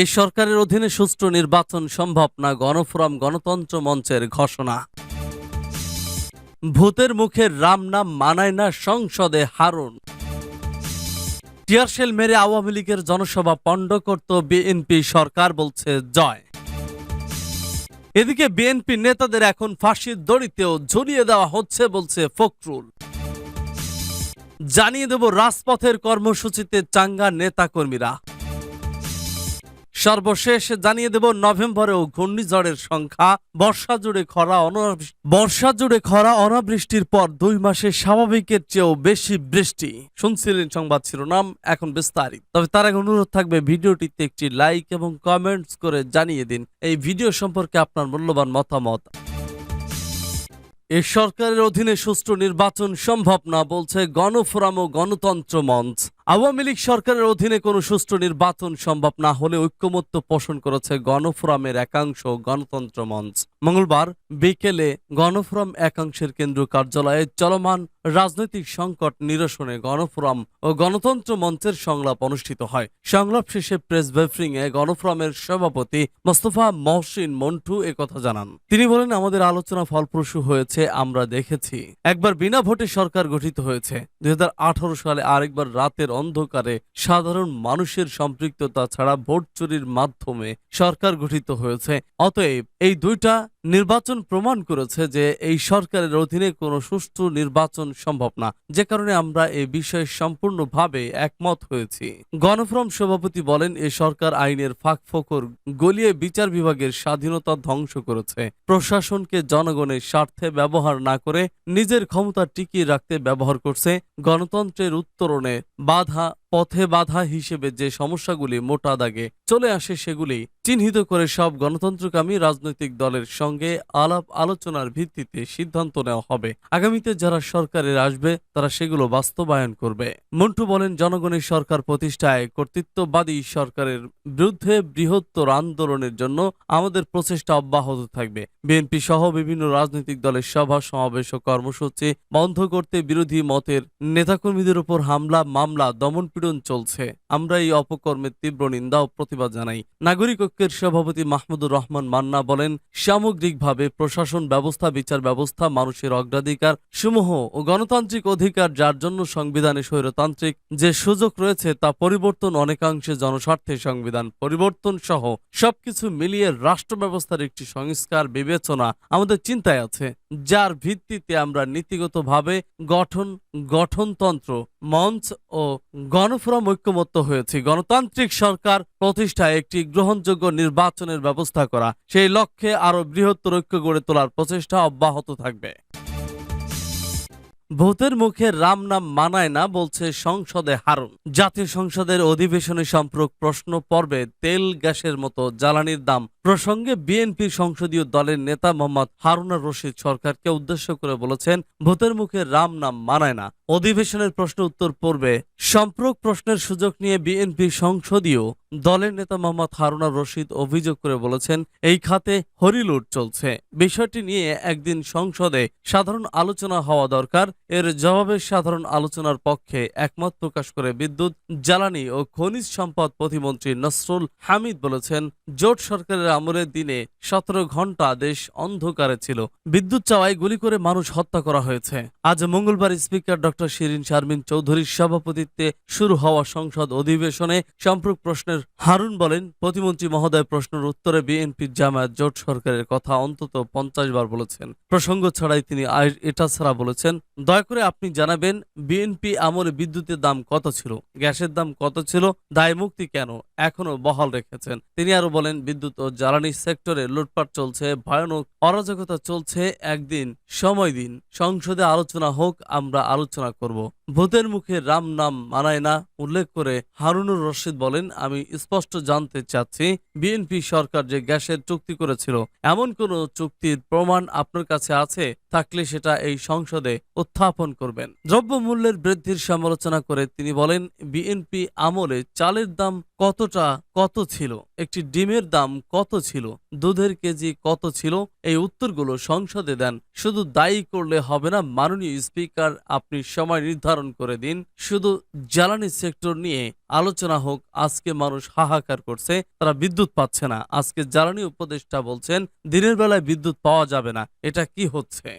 এ সরকারের অধীনে সুষ্ঠু নির্বাচন সম্ভব না, গণফোরাম গণতন্ত্র মঞ্চের ঘোষণা। ভূতের মুখের রাম নাম মানায় না সংসদে হারুন। টিয়ারশেল মেরে আওয়ামী লীগের জনসভা পণ্ড করত বিএনপি সরকার বলছে জয়। এদিকে বিএনপি নেতাদের এখন ফাঁসির দড়িতেও ঝুলিয়ে দেওয়া হচ্ছে বলছে ফখরুল। জানিয়ে দেব রাজপথের কর্মসূচিতে চাঙ্গা নেতাকর্মীরা। সর্বশেষ জানিয়ে দেব, নভেম্বরেও ঘূর্ণিঝড়ের সংখ্যা বর্ষা জুড়ে খরা বর্ষা জুড়ে খরা অনাবৃষ্টির পর দুই মাসে স্বাভাবিকের চেয়েও বেশি বৃষ্টি। শুনছিলেন সংবাদ শিরোনাম, এখন বিস্তারিত। তবে তার আগে অনুরোধ থাকবে, ভিডিওটিতে একটি লাইক এবং কমেন্টস করে জানিয়ে দিন। এই ভিডিও সম্পর্কে আপনার মূল্যবান মতামত। এ সরকারের অধীনে সুষ্ঠু নির্বাচন সম্ভব না, বলছে গণফোরাম ও গণতন্ত্র মঞ্চ। আওয়ামী লীগ সরকারের অধীনে কোনো সুষ্ঠু নির্বাচন সম্ভব না হলে ঐক্যমত্য পোষণ করেছে গণফোরামের একাংশ গণতন্ত্র মঞ্চ। মঙ্গলবার বিকেলে গণফোরাম একাংশের কেন্দ্রীয় কার্যালয়ে চলমান রাজনৈতিক সংকট নিরসনে গণফোরাম ও গণতন্ত্র মঞ্চের সংলাপ অনুষ্ঠিত হয়। সংলাপ শেষে প্রেস ব্রিফিং এ গণফোরামের সভাপতি মোস্তফা মহসিন মন্টু একথা জানান। তিনি বলেন, আমাদের আলোচনা ফলপ্রসূ হয়েছে, আমরা দেখেছি। একবার বিনা ভোটে সরকার গঠিত হয়েছে। দুই হাজার আঠারো সালে আরেকবার রাতের অন্ধকারে সাধারণ মানুষের সম্পৃক্ততা ছাড়া ভোট চুরির মাধ্যমে সরকার গঠিত হয়েছে। অতএব এই দুইটা নির্বাচন প্রমাণ করেছে যে এই সরকারের অধীনে কোনো সুষ্ঠু নির্বাচন সম্ভব না। যে কারণে আমরা এ বিষয়ে সম্পূর্ণভাবে একমত হয়েছি। গণফোরাম সভাপতি বলেন, এ সরকার আইনের ফাঁক ফোকর গলিয়ে বিচার বিভাগের স্বাধীনতা ধ্বংস করেছে। প্রশাসনকে জনগণের স্বার্থে ব্যবহার না করে নিজের ক্ষমতা টিকিয়ে রাখতে ব্যবহার করছে। গণতন্ত্রের উত্তরণে বাধা পথে বাধা হিসেবে যে সমস্যাগুলি মোটা দাগে চলে আসে সেগুলি চিহ্নিত করে সব গণতন্ত্রকামী রাজনৈতিক দলের সঙ্গে আলাপ আলোচনার ভিত্তিতে সিদ্ধান্ত নেওয়া হবে। আগামীতে যারা সরকারের আসবে, তারা সেগুলো বাস্তবায়ন করবে। মন্টু বলেন, জনগণের সরকার প্রতিষ্ঠায় কর্তৃত্ববাদী সরকারের বিরুদ্ধে বৃহত্তর আন্দোলনের জন্য আমাদের প্রচেষ্টা অব্যাহত থাকবে। বিএনপি সহ বিভিন্ন রাজনৈতিক দলের সভা, সমাবেশ ও কর্মসূচি বন্ধ করতে বিরোধী মতের নেতাকর্মীদের উপর হামলা, মামলা দমনপীড়ন চলছে। আমরা এই অপকর্মের তীব্র নিন্দা ও প্রতিবাদ জানাই। নাগরিক ঐক্যের সভাপতি মাহমুদুর রহমান মান্না বলেন, সামগ্রিকভাবে প্রশাসন ব্যবস্থা, বিচার ব্যবস্থা, মানুষের অগ্রাধিকার সমূহ ও গণতান্ত্রিক অধিকার যার জন্য সংবিধানে স্বৈরতান্ত্রিক যে সুযোগ রয়েছে তা পরিবর্তন অনেকাংশে জনস্বার্থে সংবিধান পরিবর্তন সহ সবকিছু মিলিয়ে রাষ্ট্র ব্যবস্থার একটি সংস্কার বিবেচনা আমাদের চিন্তায় আছে, যার ভিত্তিতে আমরা নীতিগতভাবে গঠন, গঠনতন্ত্র, মঞ্চ ও গণফোরাম ঐক্যমত্য হয়েছি। গণতান্ত্রিক সরকার প্রতিষ্ঠায় একটি গ্রহণযোগ্য নির্বাচনের ব্যবস্থা করা। সেই লক্ষ্যে আরও বৃহত্তর ঐক্য গড়ে তোলার প্রচেষ্টা অব্যাহত থাকবে। ভূতের মুখে রাম নাম মানায় না বলছে সংসদে হারুন। জাতীয় সংসদের অধিবেশনে সম্পর্ক প্রশ্ন পর্বে তেল গ্যাসের মতো জ্বালানির দাম প্রসঙ্গে বিএনপির সংসদীয় দলের নেতা মোহাম্মদ হারুনা রশিদ সরকারকে উদ্দেশ্য করে বলেছেন, ভূতের মুখে রাম নাম মানায় না। অধিবেশনের প্রশ্ন উত্তর পূর্বে সম্পর্ক প্রশ্নের সুযোগ নিয়ে বিএনপি সংসদীয় দলের নেতা মোহাম্মদ হারুনা রশিদ অভিযোগ করে বলেছেন, এই খাতে হরিলুট চলছে। বিষয়টি নিয়ে একদিন সংসদে সাধারণ আলোচনা হওয়া দরকার। এর জবাবে সাধারণ আলোচনার পক্ষে একমত প্রকাশ করে বিদ্যুৎ, জ্বালানি ও খনিজ সম্পদ প্রতিমন্ত্রী নসরুল হামিদ বলেছেন, জোট সরকারের আমলের দিনে সতেরো ঘণ্টা দেশ অন্ধকারে ছিল। বিদ্যুৎ চাওয়ায় গুলি করে মানুষ হত্যা করা হয়েছে। আজ মঙ্গলবার স্পিকার ডক্টর শিরিন শারমিন চৌধুরীর সভাপতিত্বে শুরু হওয়া সংসদ অধিবেশনে সম্পর্ক প্রশ্নের হারুন বলেন, প্রতিমন্ত্রী মহোদয় প্রশ্নের উত্তরে বিএনপির জামায়াত জোট সরকারের কথা অন্তত পঞ্চাশ বার বলেছেন। প্রসঙ্গ ছাড়াই তিনি এটা ছাড়া বলেছেন, দয়া করে আপনি জানাবেন, বিএনপি আমলে বিদ্যুতের দাম কত ছিল, গ্যাসের দাম কত ছিল, দায় মুক্তি কেন এখনও বহাল রেখেছেন? তিনি আরও বলেন, বিদ্যুৎ ও জ্বালানি সেক্টরে লুটপাট চলছে, ভয়ানক অরাজকতা চলছে, একদিন সময় দিন। সংসদে আলোচনা হোক, আমরা আলোচনা করব। ভূতের মুখে রাম নাম মানায় না, উল্লেখ করে হারুনুর রশিদ বলেন, আমি স্পষ্ট জানতে চাচ্ছি, বিএনপি সরকার যে গ্যাসের চুক্তি করেছিল, এমন কোন চুক্তির প্রমাণ আপনার কাছে আছে? থাকলে সেটা এই সংসদে উত্থাপন করবেন। দ্রব্যমূল্যের বৃদ্ধির সমালোচনা করে তিনি বলেন, বিএনপি আমলে চালের দাম কতটা কত ছিল? একটি ডিমের দাম কত ছিল? দুধের কেজি কত ছিল? এই উত্তরগুলো সংসদে দেন। শুধু দায়ী করলে হবে না, মাননীয় স্পিকার, আপনি সময় নির্ধারণ করে দিন। শুধু জ্বালানি সেক্টর নিয়ে আলোচনা হোক, আজকে মানুষ হাহাকার করছে, তারা বিদ্যুৎ পাচ্ছে না। আজকে জ্বালানি উপদেষ্টা বলছেন, দিনের বেলায় বিদ্যুৎ পাওয়া যাবে না। এটা কি হচ্ছে?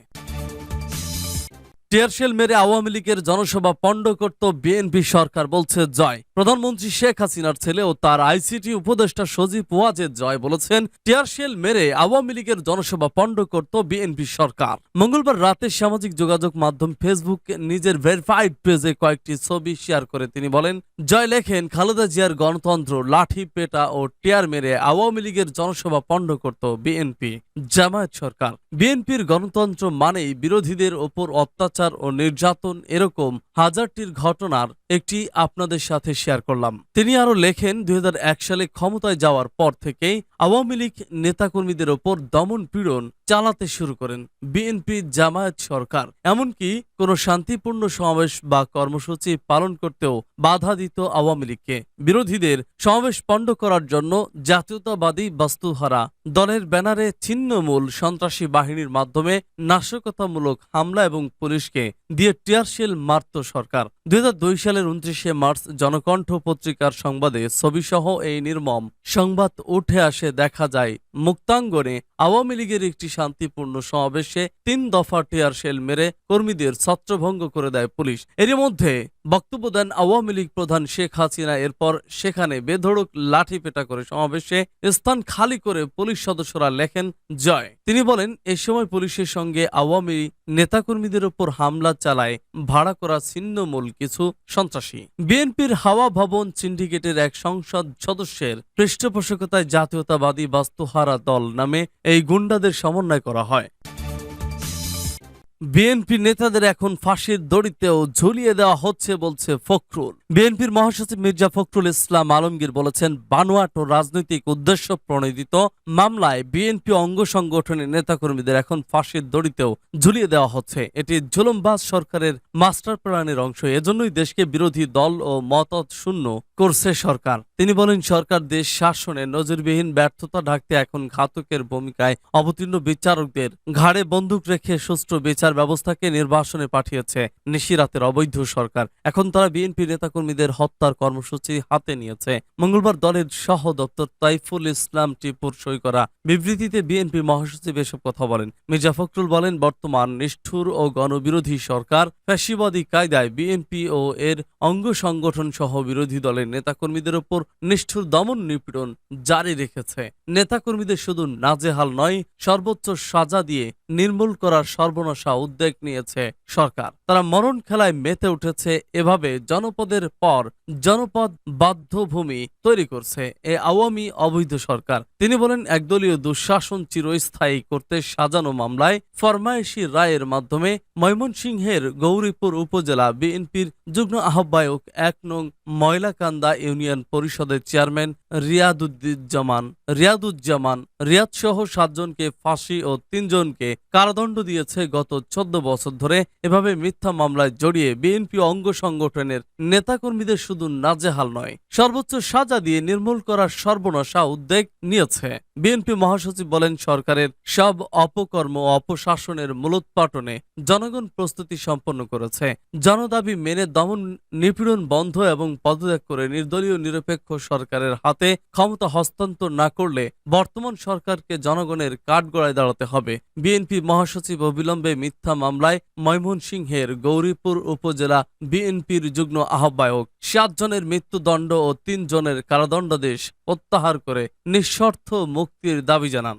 টিয়ারশেল মেরে আওয়ামী লীগের জনসভা পণ্ড করত বিএনপি সরকার, বলছে জয়। প্রধানমন্ত্রী শেখ হাসিনার ছেলে ও তার আইসিটি উপদেষ্টা সজীব ওয়াজেদ জয় বলেছেন, টিয়ারশেল মেরে আওয়ামী লীগের জনসভা পণ্ড করত বিএনপি সরকার। মঙ্গলবার রাতে সামাজিক যোগাযোগ মাধ্যম ফেসবুক নিজের ভেরিফাইড পেজে কয়েকটি ছবি শেয়ার করে তিনি বলেন, জয় লেখেন, খালেদা জিয়ার গণতন্ত্র, লাঠি, পেটা ও টিয়ার মেরে আওয়ামী লীগের জনসভা পণ্ড করত বিএনপি। জামায়াত সরকার। বিএনপির গণতন্ত্র মানেই বিরোধীদের ওপর অত্যাচার ও নির্যাতন এরকম হাজারটির ঘটনার একটি আপনাদের সাথে শেয়ার করলাম। তিনি আরও লেখেন, দুই হাজার এক সালে ক্ষমতায় যাওয়ার পর থেকেই আওয়ামী লীগ নেতাকর্মীদের ওপর দমন পীড়ন চালাতে শুরু করেন বিএনপি জামায়াত সরকার। এমনকি কোনো শান্তিপূর্ণ সমাবেশ বা কর্মসূচি পালন করতেও বাধা দিত আওয়ামী লীগকে। বিরোধীদের সমাবেশ পণ্ড করার জন্য জাতীয়তাবাদী বাস্তুহারা দলের ব্যানারে ছিন্নমূল সন্ত্রাসী বাহিনীর মাধ্যমে নাশকতামূলক হামলা এবং পুলিশকে দিয়ে টিয়ারশেল মারত সরকার। দুই হাজার দুই সালের উনত্রিশে মার্চ জনকণ্ঠ পত্রিকার সংবাদে ছবিসহ এই নির্মম সংবাদ উঠে আসে দেখা যায়, মুক্তাঙ্গনে আওয়ামী লীগের একটি শান্তিপূর্ণ সমাবেশে তিন দফা টিয়ারশেল মেরে কর্মীদের ছত্রভঙ্গ করে দেয় পুলিশ। এরই মধ্যে বক্তব্য দেন আওয়ামী লীগ প্রধান শেখ হাসিনা। এরপর সেখানে বেধড়ক লাঠি পেটা করে সমাবেশে স্থান খালি করে পুলিশ সদস্যরা লেখেন, জয়। তিনি বলেন, এ সময় পুলিশের সঙ্গে আওয়ামী নেতাকর্মীদের উপর হামলা চালায়, ভাড়া করা ছিন্নমূল কিছু সন্ত্রাসী। বিএনপির হাওয়া ভবন সিন্ডিকেটের এক সংসদ সদস্যের পৃষ্ঠপোষকতায় জাতীয়তাবাদী বাস্তুহারা দল নামে এই গুন্ডাদের সমন্বয় করা হয়। বিএনপি নেতাদের এখন ফাঁসির দড়িতেও ঝুলিয়ে দেওয়া হচ্ছে বলছে ফখরুল। বিএনপির মহাসচিব মির্জা ফখরুল ইসলাম আলমগীর বলেছেন, বানোয়াট ও রাজনৈতিক উদ্দেশ্য প্রণোদিত মামলায় বিএনপি অঙ্গ সংগঠনের নেতাকর্মীদের এখন ফাঁসির দড়িতেও ঝুলিয়ে দেওয়া হচ্ছে। এটি জুলুমবাজ সরকারের মাস্টার প্ল্যানের অংশ। এজন্যই দেশকে বিরোধী দল ও মতৎ শূন্য করছে সরকার। তিনি বলেন, সরকার দেশ শাসনে নজিরবিহীন ব্যর্থতা ঢাকতে এখন ঘাতকের ভূমিকায় অবতীর্ণ বিচারকদের ঘাড়ে বন্দুক রেখে সুষ্ঠু বিচার ব্যবস্থাকে নির্বাসনে পাঠিয়েছে। নিশিরাতের অবৈধ সরকার। এখন তারা বিএনপি নেতাকর্মীদের হত্যার কর্মসূচি হাতে নিয়েছে। মঙ্গলবার দলের সহ দপ্তর তাইফুল ইসলাম টিপুর সই করা। বিবৃতিতে বিএনপি মহাসচিব এসব কথা বলেন। মির্জা ফখরুল বলেন, বর্তমান নিষ্ঠুর ও গণবিরোধী সরকার ফ্যাসিবাদী কায়দায় বিএনপি ও এর অঙ্গ সংগঠন সহ বিরোধী দলের নেতাকর্মীদের ওপর নিষ্ঠুর দমন নিপীড়ন জারি রেখেছে। নেতাকর্মীদের শুধু নাজেহাল নয়, সর্বোচ্চ সাজা দিয়ে নির্মূল করার সর্বনাশা উদ্যোগ নিয়েছে সরকার। তারা মরণ খেলায় মেতে উঠেছে, এভাবে জনপদের পর জনপদ বাধ্যভূমি তৈরি করছে এ আওয়ামী অবৈধ সরকার। তিনি বলেন, একদলীয় দুঃশাসন চিরস্থায়ী করতে সাজানো মামলায় ফরমায়েশি রায়ের মাধ্যমে ময়মনসিংহের গৌরীপুর উপজেলা বিএনপির যুগ্ম আহ্বায়ক এক নং ময়লাকান্দা ইউনিয়ন পরিষদের চেয়ারম্যান রিয়াদুজ্জামান রিয়াদুজ্জামান রিয়াদ সহ সাতজনকে ফাঁসি ও তিনজনকে কারাদণ্ড দিয়েছে গত চোদ্দ বছর ধরে এভাবে মিথ্যা মামলায় জড়িয়ে বিএনপি অঙ্গ সংগঠনের নেতাকর্মীদের শুধু নাজেহাল নয়, সর্বোচ্চ সাজা দিয়ে নির্মূল করার সর্বনাশা উদ্যোগ নিয়েছে। বিএনপি মহাসচিব বলেন, সরকারের সব অপকর্ম ও অপশাসনের মূলোৎপাটনে জনগণ প্রস্তুতি সম্পন্ন করেছে। জনদাবি মেনে দমন নিপীড়ন বন্ধ এবং পদত্যাগ করে নির্দলীয় নিরপেক্ষ সরকারের হাতে ক্ষমতা হস্তান্তর না করলে বর্তমান সরকারকে জনগণের কাঠগড়ায় দাঁড়াতে হবে। বিএনপি মহাসচিব অবিলম্বে মিথ্যা মামলায় ময়মনসিংহের গৌরীপুর উপজেলা বিএনপির যুগ্ম আহ্বায়ক সাতজনের মৃত্যুদণ্ড ও তিনজনের কারাদণ্ডাদেশ প্রত্যাহার করে নিঃশর্ত মুক্তির দাবি জানান।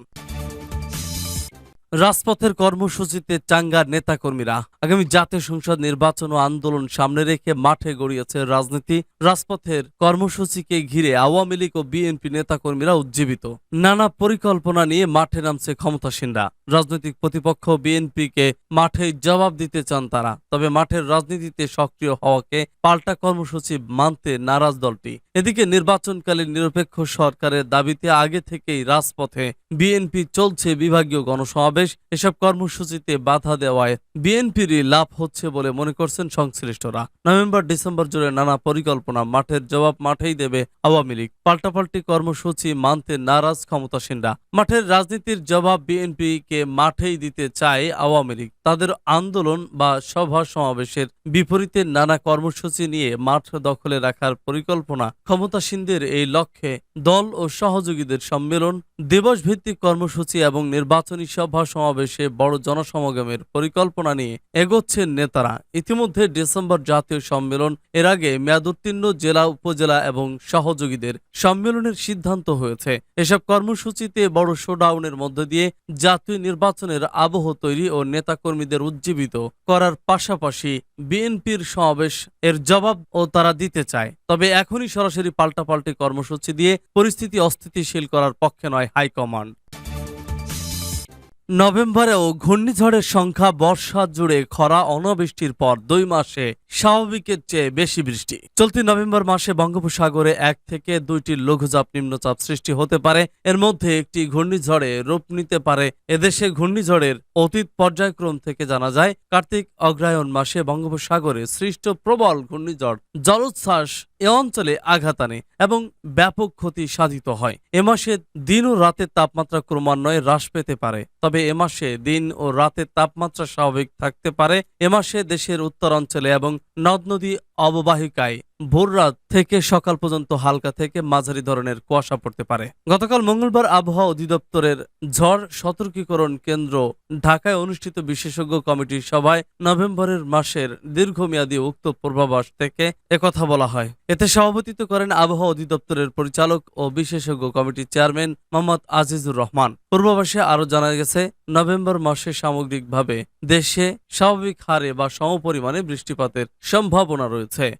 রাজপথের কর্মসূচিতে চাঙ্গার নেতাকর্মীরা আগামী জাতীয় সংসদ নির্বাচন ও আন্দোলন সামনে রেখে মাঠে গড়িয়েছে রাজনীতি। রাজপথের কর্মসূচিকে ঘিরে আওয়ামী লীগ ও বিএনপি নেতাকর্মীরা উজ্জীবিত। নানা পরিকল্পনা নিয়ে মাঠে নামছে ক্ষমতাসীনরা। রাজনৈতিক প্রতিপক্ষ বিএনপিকে মাঠে জবাব দিতে চান তারা। তবে মাঠের রাজনীতিতে সক্রিয় হওয়াকে পাল্টা কর্মসূচি মানতে নারাজ দলটি। এদিকে নির্বাচনকালীন নিরপেক্ষ সরকারের দাবিতে আগে থেকেই রাজপথে বিএনপি চলছে বিভাগীয় গণসমাবেশ। এসব কর্মসূচিতে বাধা দেওয়ায় বিএনপিরই লাভ হচ্ছে বলে মনে করছেন সংশ্লিষ্টরা। নভেম্বর ডিসেম্বর জুড়ে নানা পরিকল্পনা মাঠের জবাব মাঠেই দেবে আওয়ামী লীগ। পাল্টাপাল্টি কর্মসূচি মানতে নারাজ ক্ষমতাসীনরা। মাঠের রাজনীতির জবাব বিএনপিকে মাঠেই দিতে চায় আওয়ামী লীগ। তাদের আন্দোলন বা সভা সমাবেশের বিপরীতে নানা কর্মসূচি নিয়ে মাঠ দখলে রাখার পরিকল্পনা ক্ষমতাসীনদের এই লক্ষ্যে দল ও সহযোগীদের সম্মেলন দিবস ভিত্তিক কর্মসূচি এবং নির্বাচনী সভা সমাবেশে বড় জনসমাগমের পরিকল্পনা নিয়ে এগোচ্ছেন নেতারা। ইতিমধ্যে ডিসেম্বর জাতীয় সম্মেলন এর আগে মেয়াদোত্তীর্ণ জেলা, উপজেলা এবং সহযোগীদের সম্মেলনের সিদ্ধান্ত হয়েছে। এসব কর্মসূচিতে বড় শোডাউনের মধ্য দিয়ে জাতীয় নির্বাচনের আবহ তৈরি ও নেতাকর্মীদের উজ্জীবিত করার পাশাপাশি বিএনপির সমাবেশ এর জবাব ও তারা দিতে চায়। তবে এখনই সরাসরি পাল্টাপাল্টি কর্মসূচি দিয়ে পরিস্থিতি অস্থিতিশীল করার পক্ষে নয়। হাইকমান্ড। নভেম্বরেও ঘূর্ণিঝড়ের সংখ্যা বর্ষা জুড়ে খরা অনাবৃষ্টির পর দুই মাসে স্বাভাবিকের চেয়ে বেশি বৃষ্টি। চলতি নভেম্বর মাসে বঙ্গোপসাগরে এক থেকে দুইটি লঘুচাপ নিম্নচাপ সৃষ্টি হতে পারে। এর মধ্যে একটি ঘূর্ণিঝড়ে রূপ নিতে পারে। এদেশে ঘূর্ণিঝড়ের অতীত পর্যায়ক্রম থেকে জানা যায়, কার্তিক অগ্রায়ণ মাসে বঙ্গোপসাগরে সৃষ্ট প্রবল ঘূর্ণিঝড় জলোচ্ছ্বাস এ অঞ্চলে আঘাত আনে এবং ব্যাপক ক্ষতি সাধিত হয়। এ মাসে দিন ও রাতের তাপমাত্রা ক্রমান্বয়ে হ্রাস পেতে পারে। তবে এ মাসে দিন ও রাতের তাপমাত্রা স্বাভাবিক থাকতে পারে। এ মাসে দেশের উত্তরাঞ্চলে এবং নদ নদী অববাহিকায়। ভোররাত থেকে সকাল পর্যন্ত হালকা থেকে মাঝারি ধরনের কুয়াশা পড়তে পারে। গতকাল মঙ্গলবার আবহাওয়া অধিদপ্তরের ঝড় সতর্কীকরণ কেন্দ্র ঢাকায় অনুষ্ঠিত বিশেষজ্ঞ কমিটির সভায় নভেম্বরের মাসের দীর্ঘমেয়াদী উক্ত পূর্বাভাস থেকে একথা বলা হয়। এতে সভাপতিত্ব করেন আবহাওয়া অধিদপ্তরের পরিচালক ও বিশেষজ্ঞ কমিটির চেয়ারম্যান মোহাম্মদ আজিজুর রহমান। পূর্বাভাসে আরও জানা গেছে, নভেম্বর মাসে সামগ্রিকভাবে দেশে স্বাভাবিক হারে বা সমপরিমাণে বৃষ্টিপাতের সম্ভাবনা রয়েছে।